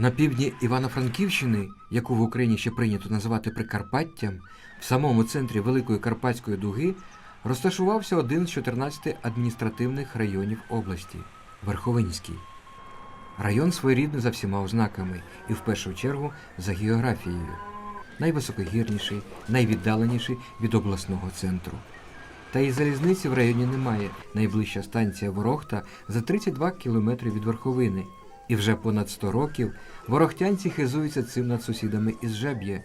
На півдні Івано-Франківщини, яку в Україні ще прийнято називати Прикарпаттям, в самому центрі Великої Карпатської дуги розташувався один з 14 адміністративних районів області Верховинський. Район своєрідний за всіма ознаками і в першу чергу за географією. Найвисокогірніший, найвіддаленіший від обласного центру. Та і залізниці в районі немає. Найближча станція Ворохта за 32 кілометри від Верховини. І вже понад 100 років ворохтянці хизуються цим над сусідами із Жеб'є.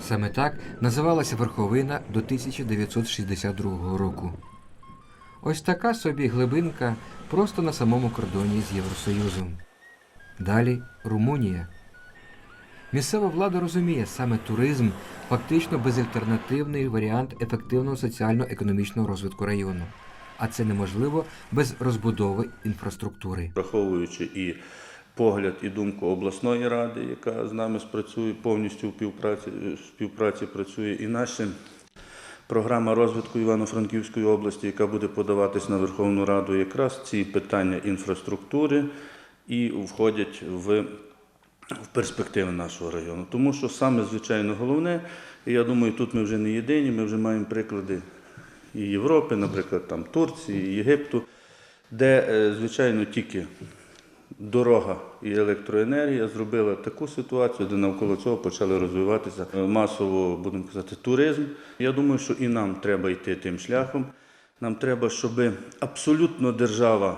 Саме так називалася Верховина до 1962 року. Ось така собі глибинка просто на самому кордоні з Євросоюзом. Далі Румунія. Місцева влада розуміє, саме туризм фактично безальтернативний варіант ефективного соціально-економічного розвитку району. А це неможливо без розбудови інфраструктури. враховуючи і погляд і думку обласної ради, яка з нами спрацює повністю в співпраці, в співпраці працює, і наша програма розвитку Івано-Франківської області, яка буде подаватись на Верховну Раду, якраз ці питання інфраструктури і входять в в перспективи нашого району. Тому що саме звичайно головне, і я думаю, тут ми вже не єдині, ми вже маємо приклади і Європи, наприклад, там Турції, Єгипту, де, е, звичайно, тільки дорога і електроенергія зробила таку ситуацію, де навколо цього почали розвиватися е, масово, будемо казати, туризм. Я думаю, що і нам треба йти тим шляхом. Нам треба, щоб абсолютно держава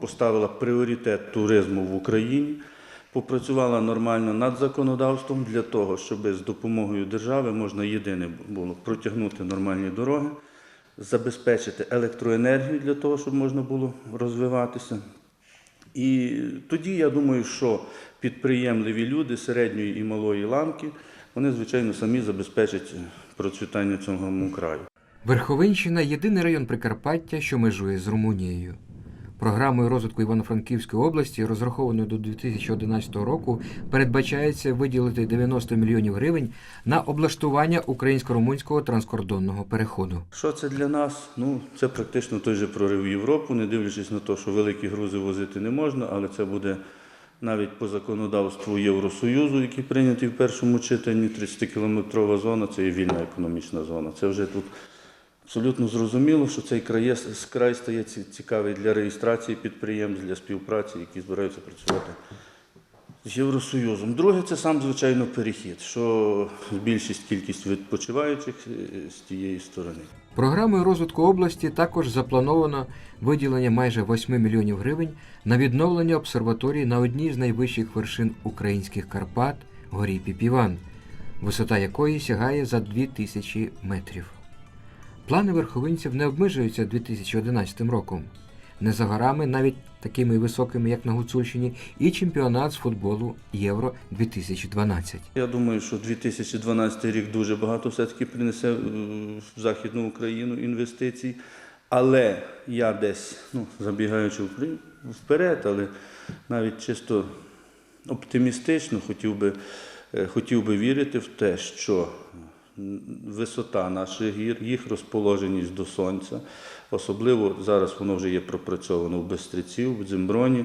поставила пріоритет туризму в Україні, попрацювала нормально над законодавством для того, щоб з допомогою держави можна єдине було протягнути нормальні дороги, забезпечити електроенергію для того, щоб можна було розвиватися. І тоді я думаю, що підприємливі люди середньої і малої ланки, вони, звичайно, самі забезпечать процвітання цього краю. Верховинщина єдиний район Прикарпаття, що межує з Румунією. Програмою розвитку Івано-Франківської області, розрахованою до 2011 року, передбачається виділити 90 мільйонів гривень на облаштування українсько-румунського транскордонного переходу. Що це для нас? Ну, це практично той же прорив Європу, не дивлячись на те, що великі грузи возити не можна, але це буде навіть по законодавству Євросоюзу, який прийнятий в першому читанні, 30-кілометрова зона це є вільна економічна зона. Це вже тут абсолютно зрозуміло, що цей край, стає цікавий для реєстрації підприємств, для співпраці, які збираються працювати з Євросоюзом. Друге, це сам звичайно перехід, що збільшить кількість відпочиваючих е, з тієї сторони. Програмою розвитку області також заплановано виділення майже 8 мільйонів гривень на відновлення обсерваторії на одній з найвищих вершин українських Карпат горі Піпіван, висота якої сягає за 2000 метрів. Плани верховинців не обмежуються 2011 роком. Не за горами, навіть такими високими, як на Гуцульщині, і чемпіонат з футболу Євро 2012. Я думаю, що 2012 рік дуже багато все-таки принесе е, в Західну Україну інвестицій. Але я десь, ну, забігаючи вперед, але навіть чисто оптимістично хотів би, е, хотів би вірити в те, що висота наших гір, їх розположеність до сонця, особливо зараз воно вже є пропрацьовано в Бестриців, в Дзимброні.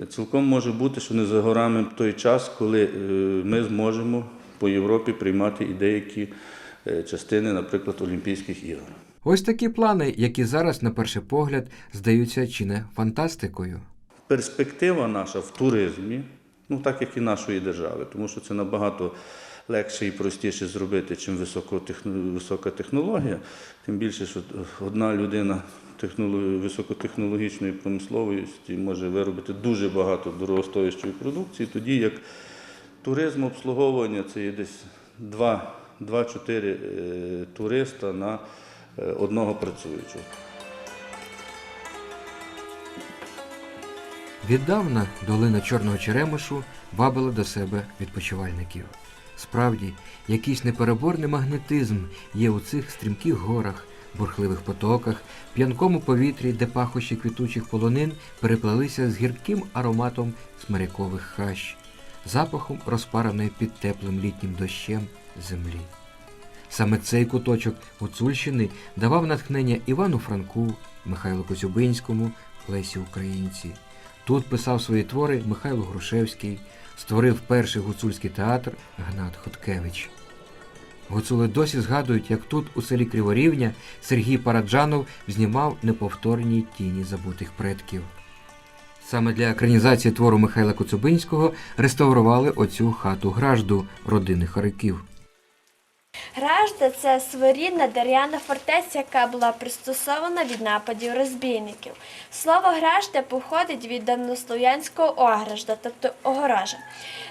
Е, Цілком може бути, що не за горами той час, коли е, ми зможемо по Європі приймати і деякі е, частини, наприклад, Олімпійських ігор. Ось такі плани, які зараз, на перший погляд, здаються чи не фантастикою. перспектива наша в туризмі, ну так як і нашої держави, тому що це набагато легше і простіше зробити, чим висока технологія. Тим більше, що одна людина високотехнологічної промисловості може виробити дуже багато дорогостоящої продукції, тоді як туризм обслуговування це є десь 2 2-4 е, туриста на е, одного працюючого. Віддавна долина Чорного Черемишу вабила до себе відпочивальників. Справді, якийсь непереборний магнетизм є у цих стрімких горах, бурхливих потоках, п'янкому повітрі, де пахощі квітучих полонин переплелися з гірким ароматом смирякових хащ, запахом розпараної під теплим літнім дощем землі. Саме цей куточок Гуцульщини давав натхнення Івану Франку, Михайлу Коцюбинському, Лесі Українці. Тут писав свої твори Михайло Грушевський, створив перший гуцульський театр Гнат Хоткевич. Гуцули досі згадують, як тут, у селі Криворівня, Сергій Параджанов знімав неповторні тіні забутих предків. Саме для екранізації твору Михайла Коцюбинського реставрували оцю хату гражду родини Хариків. Гражда це своєрідна дерев'яна фортеця, яка була пристосована від нападів розбійників. Слово гражда походить від давнослов'янського огражда, тобто огорожа.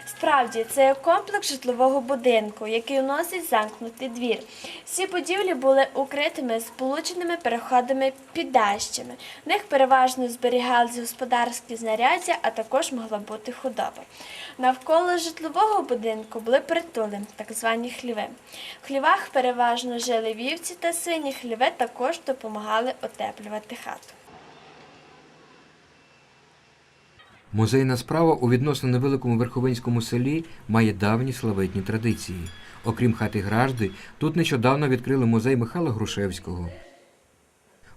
Справді, це комплекс житлового будинку, який носить замкнутий двір. Всі будівлі були укритими сполученими переходами піддащами. В них переважно зберігались господарські знаряддя, а також могла бути худоба. Навколо житлового будинку були притули, так звані хліви. В хлівах переважно жили вівці та свині. Хліви також допомагали отеплювати хату. Музейна справа у відносно невеликому верховинському селі має давні славетні традиції. Окрім хати Гражди, тут нещодавно відкрили музей Михайла Грушевського.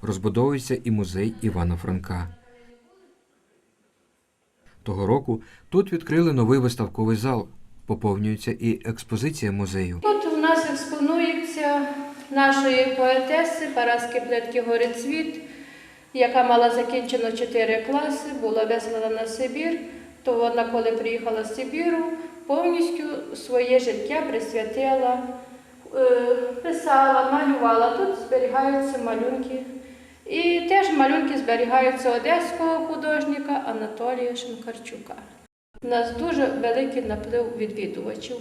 Розбудовується і музей Івана Франка. Того року тут відкрили новий виставковий зал. Поповнюється і експозиція музею. Тут у нас експонується нашої поетеси Параски Плетки Горецвіт, яка мала закінчено 4 класи, була вислана на Сибір. То вона, коли приїхала з Сибіру, повністю своє життя присвятила, е, писала, малювала. Тут зберігаються малюнки. І теж малюнки зберігаються одеського художника Анатолія Шинкарчука. У нас дуже великий наплив відвідувачів.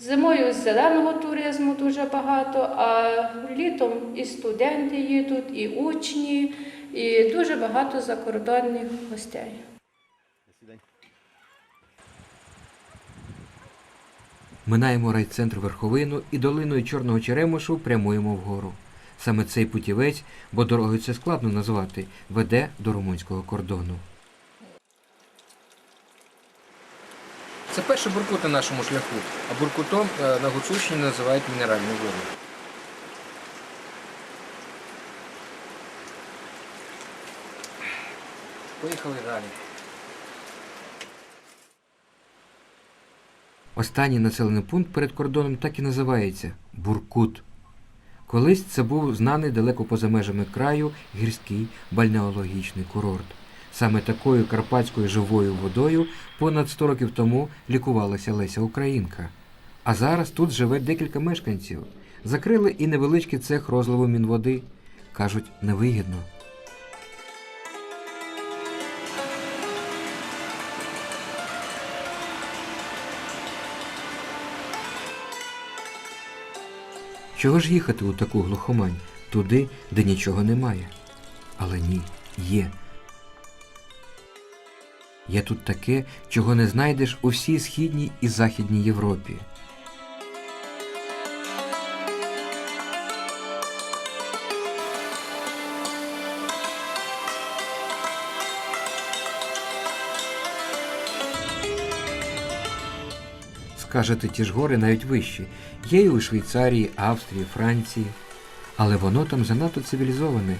Зимою з зеленого туризму дуже багато, а літом і студенти їдуть, і учні, і дуже багато закордонних гостей. Минаємо райцентр Верховину і долиною Чорного Черемошу прямуємо вгору. Саме цей путівець, бо дорогою це складно назвати, веде до румунського кордону. Це перший буркут на нашому шляху, а буркутом е, на Гуцульщині називають мінеральну воду. Поїхали далі. Останній населений пункт перед кордоном так і називається Буркут. Колись це був знаний далеко поза межами краю гірський бальнеологічний курорт. Саме такою карпатською живою водою понад 100 років тому лікувалася Леся Українка. А зараз тут живе декілька мешканців. Закрили і невеличкий цех розливу мінводи. Кажуть, невигідно. Чого ж їхати у таку глухомань, туди, де нічого немає? Але ні, є. Є тут таке, чого не знайдеш у всій східній і західній Європі. Скажете, ті ж гори навіть вищі. Є і у Швейцарії, Австрії, Франції. Але воно там занадто цивілізоване.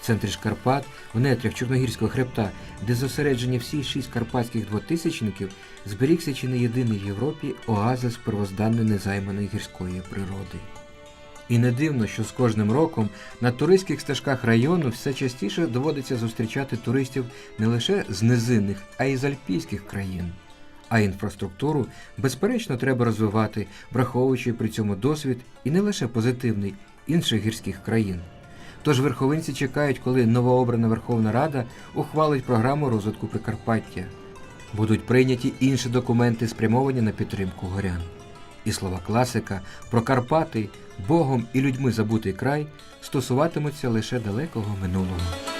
В центрі ж Карпат, в нетрях Чорногірського хребта, де зосереджені всі шість карпатських двотисячників, зберігся чи не єдиний в Європі оазис первозданної незайманої гірської природи. І не дивно, що з кожним роком на туристських стежках району все частіше доводиться зустрічати туристів не лише з низинних, а й з альпійських країн. А інфраструктуру, безперечно, треба розвивати, враховуючи при цьому досвід і не лише позитивний інших гірських країн. Тож верховинці чекають, коли новообрана Верховна Рада ухвалить програму розвитку Прикарпаття. Будуть прийняті інші документи, спрямовані на підтримку горян. І слова класика про Карпати, Богом і людьми забутий край стосуватимуться лише далекого минулого.